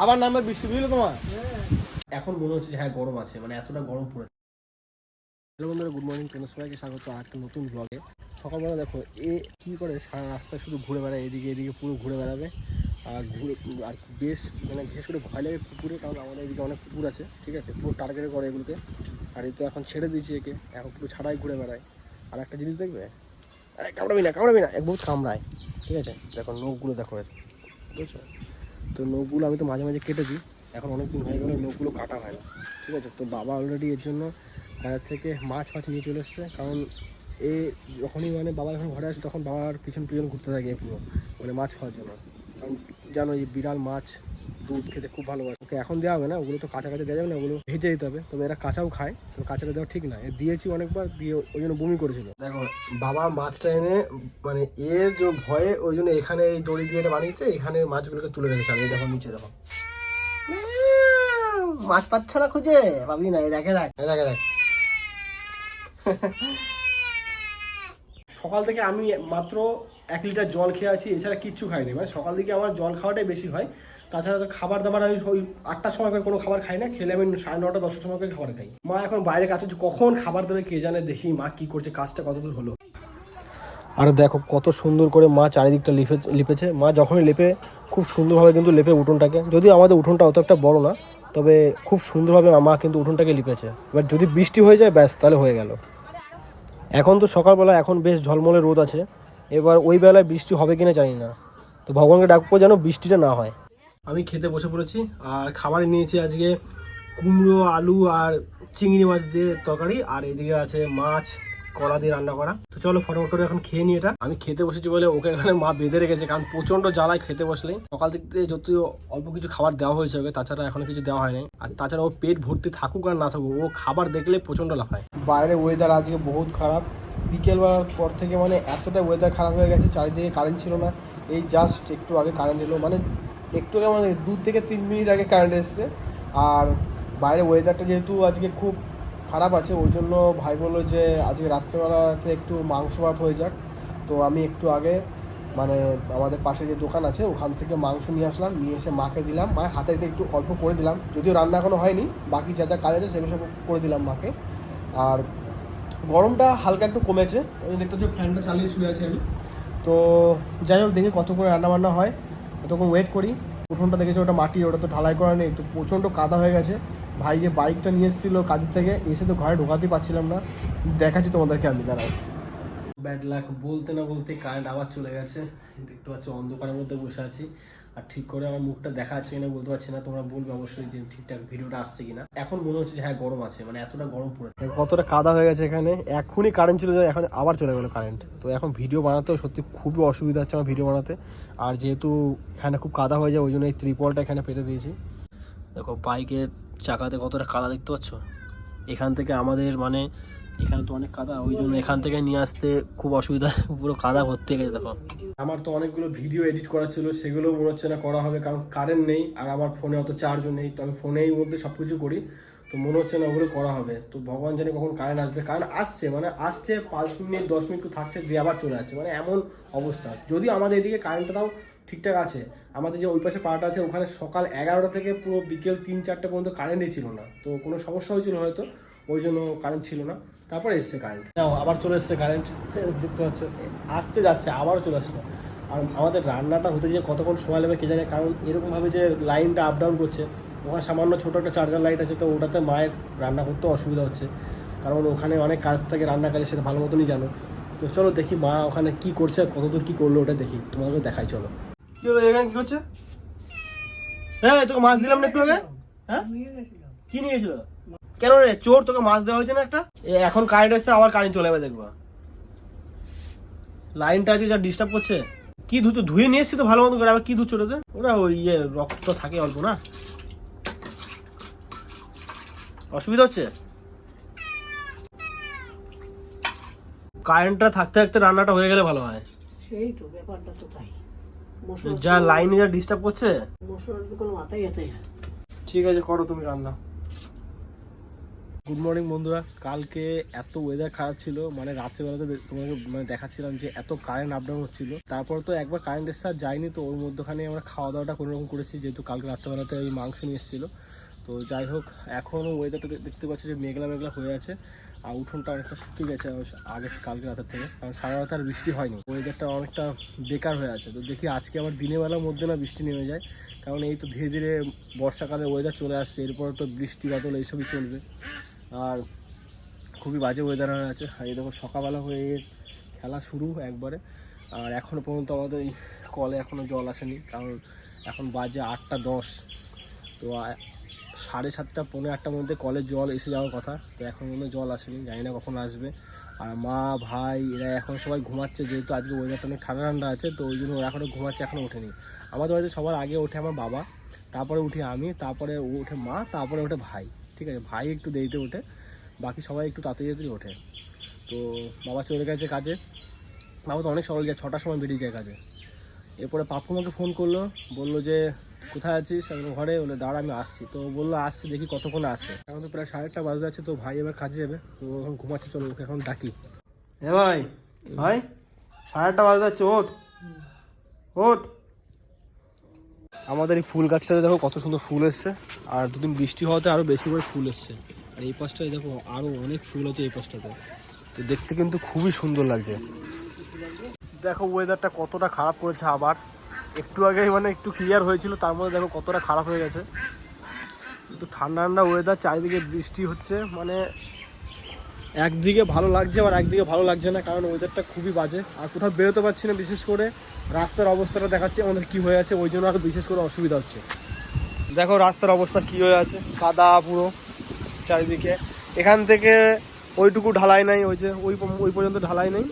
আবার নামবে বৃষ্টি বুঝলো তোমার? এখন মনে হচ্ছে যে হ্যাঁ গরম আছে মানে এতটা গরম পড়েছে হ্যালো বন্ধুরা গুড মর্নিং তোমাদের সবাইকে স্বাগত আর একটা নতুন ব্লগে সকালবেলা দেখো এ কি করে সারা রাস্তা শুধু ঘুরে বেড়ায় এদিকে এদিকে পুরো ঘুরে বেড়াবে। আর ঘুরে আর বেশ মানে বিশেষ করে ভয় লাগে পুকুরে কারণ আমাদের এদিকে অনেক পুকুর আছে ঠিক আছে? পুরো টার্গেট করে এগুলোকে। আর এই তো এখন ছেড়ে দিয়েছি একে এখন পুরো ছাড়াই ঘুরে বেড়ায়। আর একটা জিনিস দেখবে? আরে কামড়াবি না কামড়াবি না এক বহুত কামড়ায় ঠিক আছে? দেখো নখগুলো দেখো বুঝছ? তো নখগুলো আমি তো মাঝে মাঝে কেটে দিই এখন অনেক দিন হয়ে গেলে, নখগুলো কাটা হয় না। ঠিক আছে? তো বাবা অলরেডি এর জন্য বাজার থেকে মাছ ফাছ নিয়ে চলে এসছে। কারণ এ যখনই মানে বাবা যখন ঘরে আসে, তখন বাবার পিছন পিছন ঘুরতে থাকে পুরো মানে মাছ খাওয়ার জন্য। কারণ জানো এই বিড়াল মাছ দুধ খেতে খুব ভালোবাসে। ওকে এখন দেওয়া হবে না ওগুলো তো কাঁচা কাঁচা দেওয়া যাবে না ওগুলো ভেজে দিতে হবে। তবে এরা কাঁচাও খায় তো কাঁচাটা দেওয়া ঠিক না। এ দিয়েছি অনেকবার দিয়ে ওই জন্য বমি করেছিল। দেখো বাবা মাছটা এনে মানে এর যে ভয়ে ওই জন্য এখানে এই দড়ি দিয়ে এটা বানিয়েছে এখানে মাছগুলোকে তুলে রেখেছে। আমি দেখো নিচে দেখো। মাছ পাচ্ছ না খুঁজে? পাবি না এই দেখে দেখ দেখে দেখ। সকাল থেকে আমি মাত্র এক লিটার জল খেয়ে আছি, এছাড়া কিচ্ছু খাইনি। মানে সকাল দিকে আমার জল খাওয়াটাই বেশি হয়। তাছাড়া তো খাবার দাবার আমি ওই আটটার সময় করে কোনো খাবার খাই না, খেলে আমি সাড়ে নটা, দশটার সময় করে খাবার খাই। মা এখন বাইরে কাজ হচ্ছে কখন খাবার দেবে কে জানে, দেখি মা কি করছে, কাজটা কতদূর হলো। আর দেখো কত সুন্দর করে মা চারিদিকটা লিপে, লিপেছে। মা যখনই লেপে, খুব সুন্দরভাবে কিন্তু লেপে উঠোনটাকে। যদিও আমাদের উঠোনটা অত একটা বড় না, তবে খুব সুন্দরভাবে মা কিন্তু উঠোনটাকে লিপেছে। এবার যদি বৃষ্টি হয়ে যায়, ব্যাস, তাহলে হয়ে গেল। এখন তো সকালবেলা এখন বেশ ঝলমলে রোদ আছে। এবার ওই বেলায় বৃষ্টি হবে কিনা জানি না। তো ভগবানকে ডাকবো যেন বৃষ্টিটা না হয়। আমি খেতে বসে পড়েছি, আর খাবার নিয়েছি আজকে কুমড়ো, আলু আর চিংড়ি মাছ দিয়ে তরকারি, আর এদিকে আছে মাছ কলা দিয়ে রান্না করা। তো চলো ফটোফট করে এখন খেয়ে নিই এটা। আমি খেতে বসেছি বলে ওকে এখানে মা বেঁধে রেখেছে, কারণ প্রচণ্ড জ্বালায় খেতে বসলে সকাল থেকে যদিও অল্প কিছু খাবার দেওয়া হয়েছে ওকে, তাছাড়া এখনও কিছু দেওয়া হয়নি। আর তাছাড়া ও পেট ভর্তি থাকুক আর না থাকুক, ও খাবার দেখলে প্রচণ্ড লাফায়। বাইরে ওয়েদার আজকে বহুত খারাপ। বিকেলবেলার পর থেকে মানে এতটা ওয়েদার খারাপ হয়ে গেছে, চারিদিকে কারেন্ট ছিল না। এই জাস্ট একটু আগে কারেন্ট এলো মানে একটু মানে দু থেকে তিন মিনিট আগে কারেন্ট এসছে। আর বাইরে ওয়েদারটা যেহেতু আজকে খুব খারাপ আছে ওই জন্য ভাই বলল যে আজকে রাত্রেবেলাতে একটু মাংস ভাত হয়ে যাক। তো আমি একটু আগে মানে আমাদের পাশে যে দোকান আছে ওখান থেকে মাংস নিয়ে আসলাম নিয়ে এসে মাকে দিলাম। মায়ের হাতে একটু অল্প করে দিলাম যদিও রান্না এখনও হয়নি বাকি যা যা কাজ আছে সেগুলো সব করে দিলাম মাকে। আর গরমটা হালকা একটু কমেছে। ওই দেখতে হচ্ছে ফ্যানটা চালিয়ে শুয়ে আছি আমি। তো যাই হোক দেখি কত করে রান্না বান্না হয়। ততক্ষণ ওয়েট করি। উঠোনটা দেখেছ, ওটা মাটি, ওটা তো ঢালাই করা নেই, তো প্রচণ্ড কাদা হয়ে গেছে। ভাই যে বাইকটা নিয়ে এসেছিল কাজের থেকে, এসে তো ঘরে ঢোকাতেই পারছিলাম না। দেখাচ্ছি তোমাদেরকে আমি দাঁড়াই ব্যাড লাক বলতে না বলতে কারেন্ট আবার চলে গেছে। দেখতে পাচ্ছ অন্ধকারের মধ্যে বসে আছি। আর ঠিক করে আমার মুখটা দেখা যাচ্ছে কিনা বলতে পারছি না, তোমরা বলবে অবশ্যই যে ঠিকঠাক ভিডিওটা আসছে কিনা। এখন মনে হচ্ছে যে হ্যাঁ গরম আছে মানে এতটা গরম পড়েছে কতটা কাদা হয়ে গেছে এখানে, এখনই কারেন্ট চলে যায়, এখন আবার চলে গেলো কারেন্ট তো এখন ভিডিও বানাতেও সত্যি খুবই অসুবিধা হচ্ছে আমার ভিডিও বানাতে। আর যেহেতু এখানে খুব কাদা হয়ে যায়, ওই জন্য এই ত্রিপলটা এখানে পেতে দিয়েছি। দেখো, বাইকের চাকাতে কতটা কাদা দেখতে পাচ্ছ? এখান থেকে আমাদের মানে এখানে তো অনেক কাদা, ওই জন্য এখান থেকে নিয়ে আসতে খুব অসুবিধা। পুরো কাদা ভর্তি গেছে দেখো। আমার তো অনেকগুলো ভিডিও এডিট করা ছিল, সেগুলো মনে হচ্ছে না করা হবে, কারণ কারেন্ট নেই, আর আমার ফোনে অত চার্জও নেই, তো আমি ফোনেই মধ্যে সব কিছু করি, তো মনে হচ্ছে না ওগুলো করা হবে। তো ভগবান জানে কখন কারেন্ট আসবে কারেন্ট আসছে মানে আসছে পাঁচ মিনিট, দশ মিনিট থাকছে, দিয়ে আবার চলে যাচ্ছে মানে এমন অবস্থা। যদি আমাদের এদিকে কারেন্টটা তাও ঠিকঠাক আছে, আমাদের যে ওই পাশে পাড়াটা আছে, ওখানে সকাল এগারোটা থেকে পুরো বিকেল তিন চারটে পর্যন্ত কারেন্টই ছিল না, তো কোনো সমস্যা হয়েছিল হয়তো, ওই জন্য কারেন্ট ছিল না। তারপরে এসছে কারেন্ট আবার চলে এসছে কারেন্ট দেখতে পাচ্ছ, আসছে যাচ্ছে, আবারও চলে আসলো। আর আমাদের রান্নাটা হতে যে কতক্ষণ সময় লাগবে কে জানে, কারণ এরকমভাবে যে লাইনটা আপ ডাউন করছে, ওখানে সামান্য ছোটো একটা চার্জার লাইট আছে, তো ওটাতে মায়ের রান্না করতেও অসুবিধা হচ্ছে। কারণ ওখানে অনেক কাজ থাকে রান্না কাজে সেটা ভালো মতনই জানো। তো চলো দেখি মা ওখানে কি করছে কতদূর কি করল, ওটা দেখি। তোমাকে দেখাই, চলো। কি হলো, এখানে কি হচ্ছে? হ্যাঁ তোকে মাছ দিলাম না একটু আগে? হ্যাঁ? কি নিয়েছিল? কেন রে? চোর তোকে মাছ দেওয়া হয়েছে না একটা? এখন কারেন্ট এসছে আবার কারেন্ট চলে যাবে দেখবা। লাইনটা আছে যা ডিস্টার্ব করছে। কি ধুতো ধুয়ে নিয়ে এসছি তো ভালো মতো করে আবার কি ধুচ্ছ ওটাতে? ওরা ওই ইয়ে রক্ত থাকে অল্প না? অসুবিধা হচ্ছে? কারেন্টটা থাকতে থাকতে রান্নাটা হয়ে গেলে ভালো হয়। সেই তো ব্যাপারটা তো তাই। যা লাইনে যা ডিস্টার্ব করছে। কোনো মাথায় ঠিক আছে করো তুমি রান্না। গুড মর্নিং বন্ধুরা। কালকে এত ওয়েদার খারাপ ছিল মানে রাত্রেবেলাতে তোমাকে মানে দেখাচ্ছিলাম যে এত কারেন্ট আপ ডাউন হচ্ছিল। তারপর তো একবার কারেন্ট এসে যায়নি, তো ওর মধ্যখানে আমরা খাওয়া দাওয়াটা কোনো রকম করেছি, যেহেতু কালকে রাত্রেবেলাতে ওই মাংস নিয়ে এসেছিল। তো যাই হোক এখনও ওয়েদারটা দেখতে পাচ্ছি যে মেঘলা মেঘলা হয়ে আছে, আর উঠোনটা অনেকটা শুকিয়ে গেছে আগে কালকে রাতের থেকে, কারণ সারা রাত আর বৃষ্টি হয়নি। ওয়েদারটা অনেকটা বেকার হয়ে আছে। তো দেখি আজকে আবার দিনের বেলার মধ্যে না বৃষ্টি নেমে যায়, কারণ এই তো ধীরে ধীরে বর্ষাকালে ওয়েদার চলে আসছে, এরপর তো বৃষ্টি বাদল এইসবই চলবে। আর খুবই বাজে ওয়েদার হয়ে আছে। আর এই দেখো সকালবেলা হয়ে খেলা শুরু একবারে। আর এখনও পর্যন্ত আমাদের এই কলে এখনও জল আসেনি, কারণ এখন বাজে আটটা দশ। তো সাড়ে সাতটা পনেরো আটটার মধ্যে কলের জল এসে যাওয়ার কথা। তো এখন পর্যন্ত জল আসেনি, জানি না কখন আসবে। আর মা, ভাই, এরা এখন সবাই ঘুমাচ্ছে, যেহেতু আজকে ওয়েদারটা অনেক ঠান্ডা ঠান্ডা আছে, তো ওই জন্য ওরা এখনও ঘুমাচ্ছে এখনও ওঠেনি। আমাদের বাড়িতে সবার আগে ওঠে আমার বাবা, তারপরে উঠি আমি, তারপরে ওঠে মা, তারপরে ওঠে ভাই। ঠিক আছে, ভাই একটু দেরিতে ওঠে, বাকি সবাই একটু তাড়াতাড়ি ওঠে। তো বাবা চলে গেছে কাজে, বাবা তো অনেক সকাল যায়, ছটার সময় বেরিয়ে যায় কাজে। এরপরে পাপ্পু আমাকে ফোন করল, বলল যে, কোথায় আছিস? আমি ঘরে। বলে, দাঁড়া, আমি আসছি। তো বলল, আসছি, দেখি কতক্ষণ আসে এখন তো প্রায় সাড়ে আটটা বাজে আছে তো ভাই এবার কাজে যাবে। তো এখন ঘুমাচ্ছে, চলো ওকে এখন ডাকি। হ্যাঁ ভাই ভাই, সাড়ে আটটা বাজে যাচ্ছে, ওঠ। ওঠ। আমাদের এই ফুল গাছটাতে দেখো কত সুন্দর ফুল এসছে। আর দুদিন বৃষ্টি হওয়াতে আরও বেশি করে ফুল এসছে। আর এই পাশটায় দেখো আরও অনেক ফুল আছে এই পাশটাতে। তো দেখতে কিন্তু খুবই সুন্দর লাগছে। দেখো ওয়েদারটা কতটা খারাপ করেছে আবার। একটু আগে মানে একটু ক্লিয়ার হয়েছিল, তার মধ্যে দেখো কতটা খারাপ হয়ে গেছে। কিন্তু ঠান্ডা ঠান্ডা ওয়েদার চারিদিকে বৃষ্টি হচ্ছে মানে একদিকে ভালো লাগছে আবার একদিকে ভালো লাগছে না, কারণ ওয়েদারটা খুবই বাজে। আর কোথাও বেরোতে পারছি না, বিশেষ করে রাস্তার অবস্থাটা দেখাচ্ছে আমাদের কি হয়ে আছে, ওই জন্য আরও বিশেষ করে অসুবিধা হচ্ছে। দেখো রাস্তার অবস্থা কি হয়ে আছে, কাদা পুরো চারিদিকে। এখান থেকে ওইটুকু ঢালাই নাই, ওই যে ওই ওই পর্যন্ত ঢালাই নেই।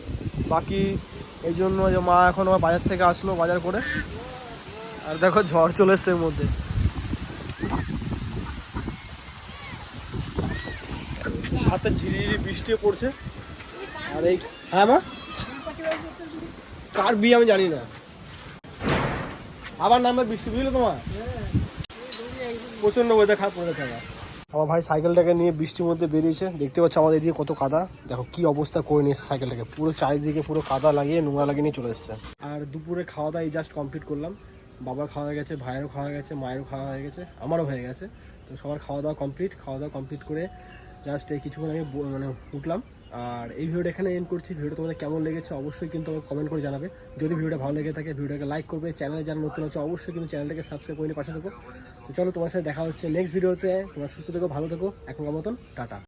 বাকি এই জন্য যে মা এখন আমার বাজার থেকে আসলো, বাজার করে। আর দেখো ঝড় চলে এসছে এর মধ্যে। সাথে ঝিরিঝিরি বৃষ্টিও পড়ছে। আর এই হ্যাঁ মা? কার বিয়ে আমি জানি না। আবার নামবে বৃষ্টি বুঝলে তোমার প্রচণ্ড ওয়েদার খারাপ পড়ে আমার। আমার ভাই সাইকেলটাকে নিয়ে বৃষ্টির মধ্যে বেরিয়েছে। দেখতে পাচ্ছ আমাদের এদিকে কত কাদা। দেখো কি অবস্থা করে নিয়েছে সাইকেলটাকে। পুরো চারিদিকে পুরো কাদা লাগিয়ে নোংরা লাগিয়ে নিয়ে চলে এসছে। আর দুপুরে খাওয়া দাওয়া এই জাস্ট কমপ্লিট করলাম। বাবার খাওয়া হয়ে গেছে ভাইয়েরও খাওয়া হয়ে গেছে মায়েরও খাওয়া হয়ে গেছে আমারও হয়ে গেছে। তো সবার খাওয়া দাওয়া কমপ্লিট খাওয়া দাওয়া কমপ্লিট করে জাস্ট এই কিছুক্ষণ আগে মানে উঠলাম। আর এই ভিডিওটা এখানে এন্ড করছি। ভিডিও তোমাদের কেমন লেগেছে অবশ্যই কিন্তু আমাকে কমেন্ট করে জানাবে। যদি ভিডিওটা ভালো লেগে থাকে ভিডিওটাকে লাইক করবে। চ্যানেলে যারা নতুন আছে, অবশ্যই কিন্তু চ্যানেলটাকে সাবস্ক্রাইব করে পাশে থাকো। চলো তোমার সাথে দেখা হচ্ছে নেক্সট ভিডিওতে তোমার সুস্থ থেকো, ভালো থেকো। এখনকার মতন, টাটা।